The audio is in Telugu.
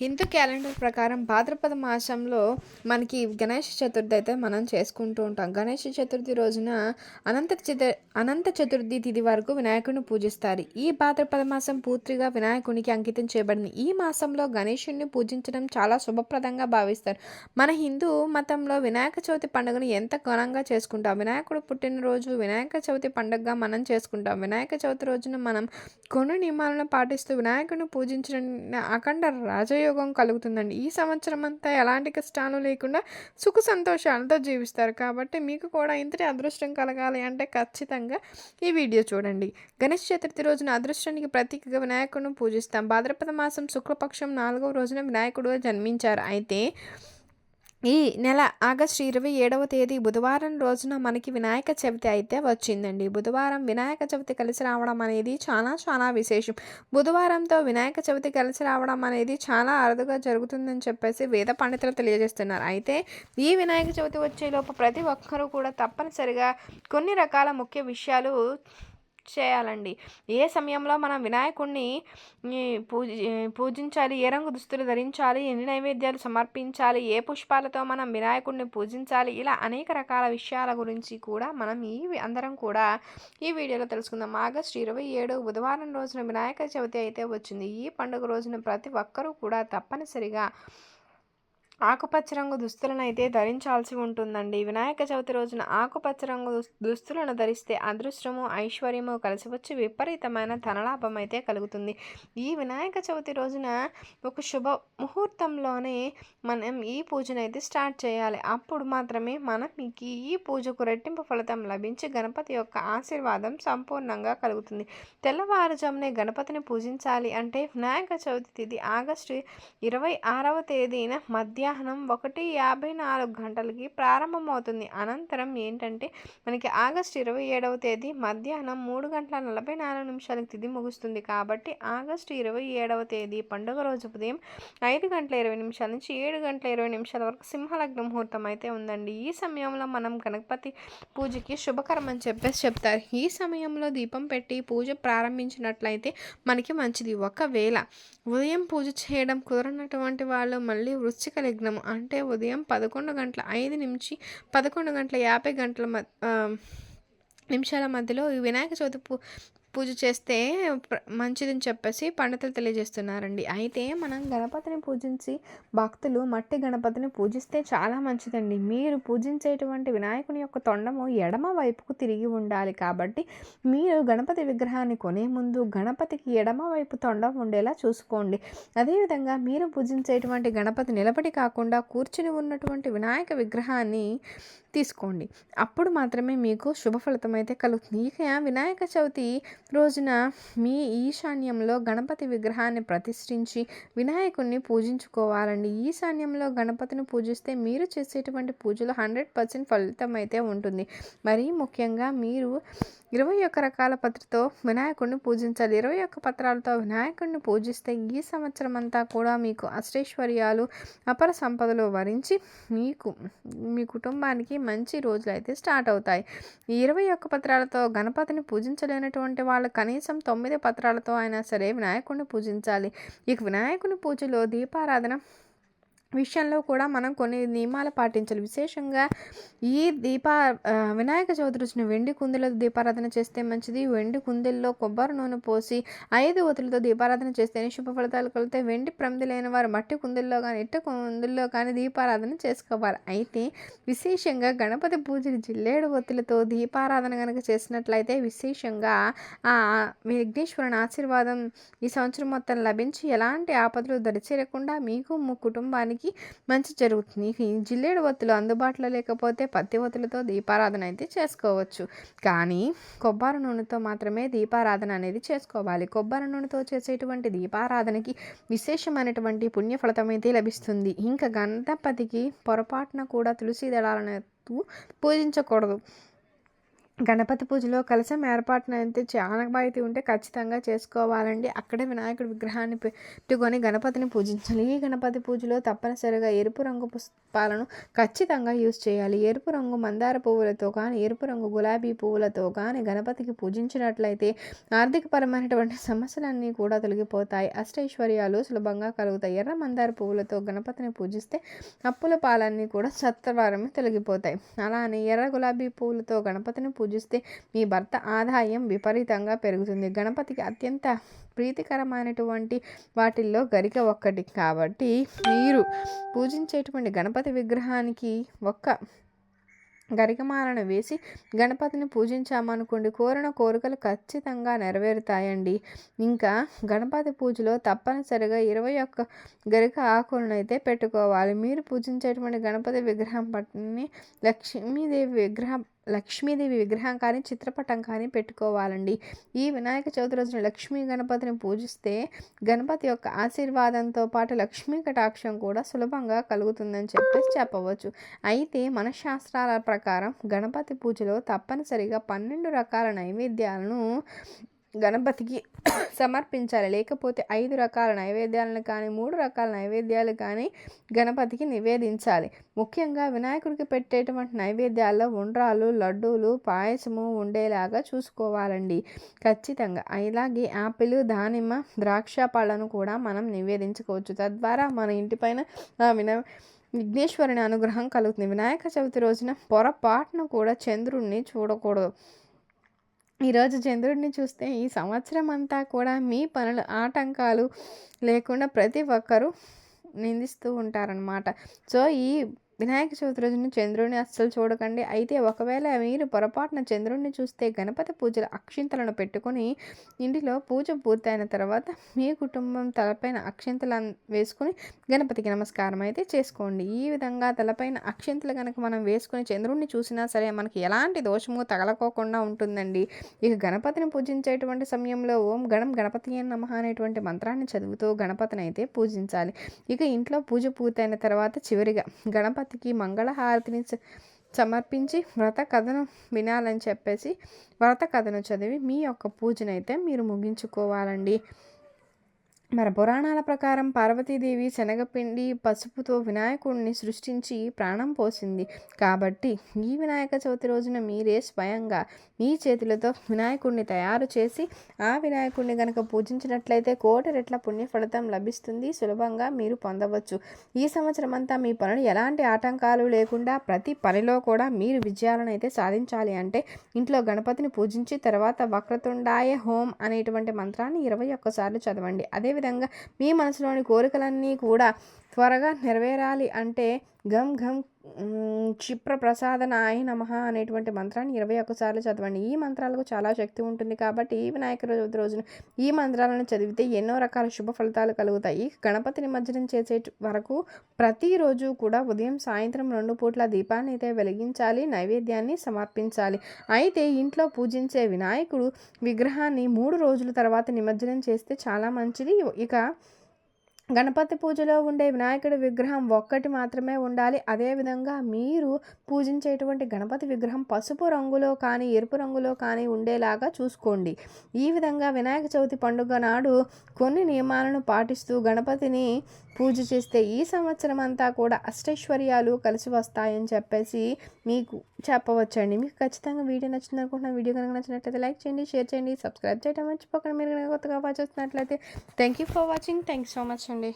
హిందూ క్యాలెండర్ ప్రకారం భాద్రపద మాసంలో మనకి గణేష చతుర్థి అయితే మనం చేసుకుంటూ ఉంటాం. గణేష చతుర్థి రోజున అనంత చతు అనంత చతుర్థి తిథి వరకు వినాయకుడిని పూజిస్తారు. ఈ భాద్రపద మాసం పూర్తిగా వినాయకునికి అంకితం చేయబడింది. ఈ మాసంలో గణేషుడిని పూజించడం చాలా శుభప్రదంగా భావిస్తారు. మన హిందూ మతంలో వినాయక చవితి పండుగను ఎంత ఘనంగా చేసుకుంటాం? వినాయకుడు పుట్టినరోజు వినాయక చవితి పండుగగా మనం చేసుకుంటాం. వినాయక చవితి రోజున మనం కొన్ని నియమాలను పాటిస్తూ వినాయకుడిని పూజించడం అఖండ రాజయోగ కలుగుతుందండి. ఈ సంవత్సరం అంతా ఎలాంటి కష్టాలు లేకుండా సుఖ సంతోషాలతో జీవిస్తారు. కాబట్టి మీకు కూడా ఇంతటి అదృష్టం కలగాలి అంటే ఖచ్చితంగా ఈ వీడియో చూడండి. గణేష్ చతుర్థి రోజున అదృష్టానికి ప్రతీకగా వినాయకుడిని పూజిస్తాం. భాద్రపద మాసం శుక్లపక్షం నాలుగవ రోజున వినాయకుడు జన్మించారు. అయితే ఈ నెల ఆగస్టు ఇరవై ఏడవ తేదీ బుధవారం రోజున మనకి వినాయక చవితి అయితే వచ్చిందండి. బుధవారం వినాయక చవితి కలిసి రావడం అనేది చాలా చాలా విశేషం. బుధవారంతో వినాయక చవితి కలిసి రావడం అనేది చాలా అరుదుగా జరుగుతుందని చెప్పేసి వేద పండితులు తెలియజేస్తున్నారు. అయితే ఈ వినాయక చవితి వచ్చేలోపు ప్రతి ఒక్కరూ కూడా తప్పనిసరిగా కొన్ని రకాల ముఖ్య విషయాలు చేయాలండి. ఏ సమయంలో మనం వినాయకుడిని పూజ పూజించాలి ఏ రంగు దుస్తులు ధరించాలి ఎన్ని నైవేద్యాలు సమర్పించాలి ఏ పుష్పాలతో మనం వినాయకుడిని పూజించాలి ఇలా అనేక రకాల విషయాల గురించి కూడా మనం ఈ అందరం కూడా ఈ వీడియోలో తెలుసుకుందాం. ఆగస్టు ఇరవై ఏడు బుధవారం రోజున వినాయక చవితి అయితే వచ్చింది. ఈ పండుగ రోజున ప్రతి ఒక్కరూ కూడా తప్పనిసరిగా ఆకుపచ్చ రంగు దుస్తులను అయితే ధరించాల్సి ఉంటుందండి. వినాయక చవితి రోజున ఆకుపచ్చ రంగు దుస్తులను ధరిస్తే అదృష్టము ఐశ్వర్యము కలిసి వచ్చి విపరీతమైన ధనలాభం అయితే కలుగుతుంది. ఈ వినాయక చవితి రోజున ఒక శుభ ముహూర్తంలోనే మనం ఈ పూజను అయితే స్టార్ట్ చేయాలి. అప్పుడు మాత్రమే మనకి ఈ పూజకు రెట్టింపు ఫలితం లభించి గణపతి యొక్క ఆశీర్వాదం సంపూర్ణంగా కలుగుతుంది. తెల్లవారుజామునే గణపతిని పూజించాలి అంటే వినాయక చవితి తిథి ఆగస్టు ఇరవై ఆరవ తేదీన మధ్యాహ్నం ఒకటి యాభై నాలుగు గంటలకి ప్రారంభమవుతుంది. అనంతరం ఏంటంటే మనకి ఆగస్టు ఇరవై ఏడవ తేదీ మధ్యాహ్నం మూడు గంటల నలభై నాలుగు నిమిషాలకు తిది ముగుస్తుంది. కాబట్టి ఆగస్టు ఇరవై ఏడవ తేదీ పండుగ రోజు ఉదయం ఐదు గంటల ఇరవై నిమిషాల నుంచి ఏడు గంటల ఇరవై నిమిషాల వరకు సింహలగ్న ముహూర్తం అయితే ఉందండి. ఈ సమయంలో మనం గణపతి పూజకి శుభకరం అని చెప్పేసి చెప్తారు. ఈ సమయంలో దీపం పెట్టి పూజ ప్రారంభించినట్లయితే మనకి మంచిది. ఒకవేళ ఉదయం పూజ చేయడం కుదరనటువంటి వాళ్ళు మళ్ళీ వృశ్చిక లగ్నము అంటే ఉదయం పదకొండు గంటల ఐదు నుంచి పదకొండు గంటల యాభై గంటల మ నిమిషాల మధ్యలో ఈ వినాయక చవితి పూ పూజ చేస్తే మంచిదని చెప్పేసి పండితులు తెలియజేస్తున్నారండి. అయితే మనం గణపతిని పూజించి భక్తులు మట్టి గణపతిని పూజిస్తే చాలా మంచిదండి. మీరు పూజించేటువంటి వినాయకుని యొక్క తొండము ఎడమ వైపుకు తిరిగి ఉండాలి కాబట్టి మీరు గణపతి విగ్రహాన్ని కొనే ముందు గణపతికి ఎడమ వైపు తొండం ఉండేలా చూసుకోండి. అదేవిధంగా మీరు పూజించేటువంటి గణపతి నిలబడి కాకుండా కూర్చుని ఉన్నటువంటి వినాయక విగ్రహాన్ని తీసుకోండి. అప్పుడు మాత్రమే మీకు శుభ ఫలితం అయితే కలుగుతుంది. ఇక వినాయక చవితి రోజున మీ ఈశాన్యంలో గణపతి విగ్రహాన్ని ప్రతిష్ఠించి వినాయకుడిని పూజించుకోవాలండి. ఈశాన్యంలో గణపతిని పూజిస్తే మీరు చేసేటువంటి పూజలో హండ్రెడ్ పర్సెంట్ ఫలితం అయితే ఉంటుంది. మరీ ముఖ్యంగా మీరు ఇరవై ఒక్క రకాల పత్రితో వినాయకుడిని పూజించాలి. ఇరవై ఒక్క పత్రాలతో వినాయకుడిని పూజిస్తే ఈ సంవత్సరం అంతా కూడా మీకు అష్టైశ్వర్యాలు అపర సంపదలు వరించి మీకు మీ కుటుంబానికి మంచి రోజులు అయితే స్టార్ట్ అవుతాయి. ఈ ఇరవై ఒక్క పత్రాలతో గణపతిని పూజించలేనటువంటి వాళ్ళు కనీసం తొమ్మిది పత్రాలతో అయినా సరే వినాయకుడిని పూజించాలి. ఇక వినాయకుని పూజలో దీపారాధన విషయంలో కూడా మనం కొన్ని నియమాలు పాటించాలి. విశేషంగా ఈ దీప వినాయక చవితి రుచిని వెండి కుందెలతో దీపారాధన చేస్తే మంచిది. వెండి కుందుల్లో కొబ్బరి నూనె పోసి ఐదు ఒత్తులతో దీపారాధన చేస్తేనే శుభ ఫలితాలు కలిగితే వెండి ప్రమిది లేని వారు మట్టి కుందుల్లో కానీ ఇట్ట కుందుల్లో కానీ దీపారాధన చేసుకోవాలి. అయితే విశేషంగా గణపతి పూజలు జిల్లేడు ఒత్తులతో దీపారాధన కనుక చేసినట్లయితే విశేషంగా ఆ విఘ్నేశ్వరుని ఆశీర్వాదం ఈ సంవత్సరం మొత్తం లభించి ఎలాంటి ఆపదలు దరిచేరకుండా మీకు మీ కుటుంబానికి మంచి జరుగుతుంది. ఈ జిల్లేడు ఒత్తులు అందుబాటులో లేకపోతే పత్తి ఒత్తులతో దీపారాధన అయితే చేసుకోవచ్చు. కానీ కొబ్బరి నూనెతో మాత్రమే దీపారాధన అనేది చేసుకోవాలి. కొబ్బరి నూనెతో చేసేటువంటి దీపారాధనకి విశేషమైనటువంటి పుణ్య ఫలితం అయితే లభిస్తుంది. ఇంకా గణపతికి పొరపాటున కూడా తులసి దళాలను పూజించకూడదు. గణపతి పూజలో కలశం ఏర్పాటునైతే ఆనవాయితీ ఉంటే ఖచ్చితంగా చేసుకోవాలండి. అక్కడే వినాయకుడి విగ్రహాన్ని పెట్టుకొని గణపతిని పూజించాలి. ఈ గణపతి పూజలో తప్పనిసరిగా ఎరుపు రంగు పుష్పాలను ఖచ్చితంగా యూజ్ చేయాలి. ఎరుపు రంగు మందార పువ్వులతో కానీ ఎరుపు రంగు గులాబీ పువ్వులతో కానీ గణపతికి పూజించినట్లయితే ఆర్థికపరమైనటువంటి సమస్యలన్నీ కూడా తొలగిపోతాయి. అష్టైశ్వర్యాలు సులభంగా కలుగుతాయి. ఎర్ర మందార పువ్వులతో గణపతిని పూజిస్తే అప్పుల పాలన్నీ కూడా సత్వరమే తొలగిపోతాయి. అలానే ఎర్ర గులాబీ పువ్వులతో గణపతిని పూజ పూజిస్తే మీ భర్త ఆదాయం విపరీతంగా పెరుగుతుంది. గణపతికి అత్యంత ప్రీతికరమైనటువంటి వాటిల్లో గరిక ఒక్కటి. కాబట్టి మీరు పూజించేటువంటి గణపతి విగ్రహానికి ఒక్క గరికమాలను వేసి గణపతిని పూజించామనుకోండి కోరిన కోరికలు ఖచ్చితంగా నెరవేరుతాయండి. ఇంకా గణపతి పూజలో తప్పనిసరిగా ఇరవై ఒక్క గరిక ఆకులను అయితే పెట్టుకోవాలి. మీరు పూజించేటువంటి గణపతి విగ్రహం పట్టిని లక్ష్మీదేవి విగ్రహం లక్ష్మీదేవి విగ్రహం కానీ చిత్రపటం కానీ పెట్టుకోవాలండి. ఈ వినాయక చవితి రోజున లక్ష్మీ గణపతిని పూజిస్తే గణపతి యొక్క ఆశీర్వాదంతో పాటు లక్ష్మీ కటాక్షం కూడా సులభంగా కలుగుతుందని చెప్పేసి చెప్పవచ్చు. అయితే మనశాస్త్రాల ప్రకారం గణపతి పూజలో తప్పనిసరిగా పన్నెండు రకాల నైవేద్యాలను గణపతికి సమర్పించాలి. లేకపోతే ఐదు రకాల నైవేద్యాలను కానీ మూడు రకాల నైవేద్యాలు కానీ గణపతికి నివేదించాలి. ముఖ్యంగా వినాయకుడికి పెట్టేటువంటి నైవేద్యాల్లో ఉండ్రాలు లడ్డూలు పాయసము ఉండేలాగా చూసుకోవాలండి. ఖచ్చితంగా. అలాగే యాపిల్ దానిమ్మ ద్రాక్ష పళ్ళను కూడా మనం నివేదించుకోవచ్చు. తద్వారా మన ఇంటిపైన విన విఘ్నేశ్వరుని అనుగ్రహం కలుగుతుంది. వినాయక చవితి రోజున పొరపాటును కూడా చంద్రుణ్ణి చూడకూడదు. ఈరోజు చంద్రుడిని చూస్తే ఈ సంవత్సరం అంతా కూడా మీ పనులు ఆటంకాలు లేకుండా ప్రతి ఒక్కరూ నిందిస్తూ ఉంటారనమాట సో ఈ వినాయక చవితి రోజున చంద్రుడిని అస్సలు చూడకండి. అయితే ఒకవేళ మీరు పొరపాటున చంద్రుడిని చూస్తే గణపతి పూజల అక్షింతలను పెట్టుకొని ఇంటిలో పూజ పూర్తయిన తర్వాత మీ కుటుంబం తలపైన అక్షింతలు వేసుకొని గణపతికి నమస్కారం అయితే చేసుకోండి. ఈ విధంగా తలపైన అక్షింతలు కనుక మనం వేసుకుని చంద్రుడిని చూసినా సరే మనకి ఎలాంటి దోషము తగలకోకుండా ఉంటుందండి. ఇక గణపతిని పూజించేటువంటి సమయంలో ఓం గణం గణపతి నమ అనేటువంటి మంత్రాన్ని చదువుతూ గణపతిని అయితే పూజించాలి. ఇక ఇంట్లో పూజ పూర్తయిన తర్వాత చివరిగా గణపతి గణపతికి మంగళహారతిని సమర్పించి వ్రత కథను వినాలని చెప్పేసి వ్రత కథను చదివి మీ యొక్క పూజనైతే మీరు ముగించుకోవాలండి. మరి పురాణాల ప్రకారం పార్వతీదేవి శనగపిండి పసుపుతో వినాయకుడిని సృష్టించి ప్రాణం పోసింది. కాబట్టి ఈ వినాయక చవితి రోజున మీరే స్వయంగా మీ చేతులతో వినాయకుడిని తయారు చేసి ఆ వినాయకుడిని కనుక పూజించినట్లయితే కోటి రెట్ల పుణ్య ఫలితం లభిస్తుంది సులభంగా మీరు పొందవచ్చు. ఈ సంవత్సరం అంతా మీ పనులు ఎలాంటి ఆటంకాలు లేకుండా ప్రతి పనిలో కూడా మీరు విజయాలను అయితే సాధించాలి. అంటే ఇంట్లో గణపతిని పూజించి తర్వాత వక్రతుండాయ హోం అనేటువంటి మంత్రాన్ని ఇరవై ఒక్కసార్లు చదవండి. అదే అదేవిధంగా మీ మనసులోని కోరికలన్నీ కూడా త్వరగా నెరవేరాలి అంటే గమ్ ఘమ్ క్షిప్ర ప్రసాదనాయ నమ అనేటువంటి మంత్రాన్ని ఇరవై ఒక్కసార్లు చదవండి. ఈ మంత్రాలకు చాలా శక్తి ఉంటుంది కాబట్టి ఈ వినాయక రోజు రోజున ఈ మంత్రాలను చదివితే ఎన్నో రకాల శుభ ఫలితాలు కలుగుతాయి. గణపతి నిమజ్జనం చేసే వరకు ప్రతిరోజు కూడా ఉదయం సాయంత్రం రెండు పూట్ల దీపాన్ని అయితే వెలిగించాలి నైవేద్యాన్ని సమర్పించాలి. అయితే ఇంట్లో పూజించే వినాయకుడు విగ్రహాన్ని మూడు రోజుల తర్వాత నిమజ్జనం చేస్తే చాలా మంచిది. ఇక గణపతి పూజలో ఉండే వినాయకుడి విగ్రహం ఒక్కటి మాత్రమే ఉండాలి. అదేవిధంగా మీరు పూజించేటువంటి గణపతి విగ్రహం పసుపు రంగులో కానీ ఎరుపు రంగులో కానీ ఉండేలాగా చూసుకోండి. ఈ విధంగా వినాయక చవితి పండుగ నాడు కొన్ని నియమాలను పాటిస్తూ గణపతిని పూజ చేస్తే ఈ సంవత్సరం అంతా కూడా అష్టైశ్వర్యాలు కలిసి వస్తాయని చెప్పేసి మీకు చెప్పవచ్చండి. మీకు ఖచ్చితంగా వీడియో నచ్చింది అనుకుంటున్న వీడియో కనుక నచ్చినట్లయితే లైక్ చేయండి షేర్ చేయండి సబ్స్క్రైబ్ చేయడం మర్చిపోకండి. మీరు కనుక కొత్తగా వాచ్ చేస్తున్నట్లయితే thank you for watching thank you so much అండి. అండి.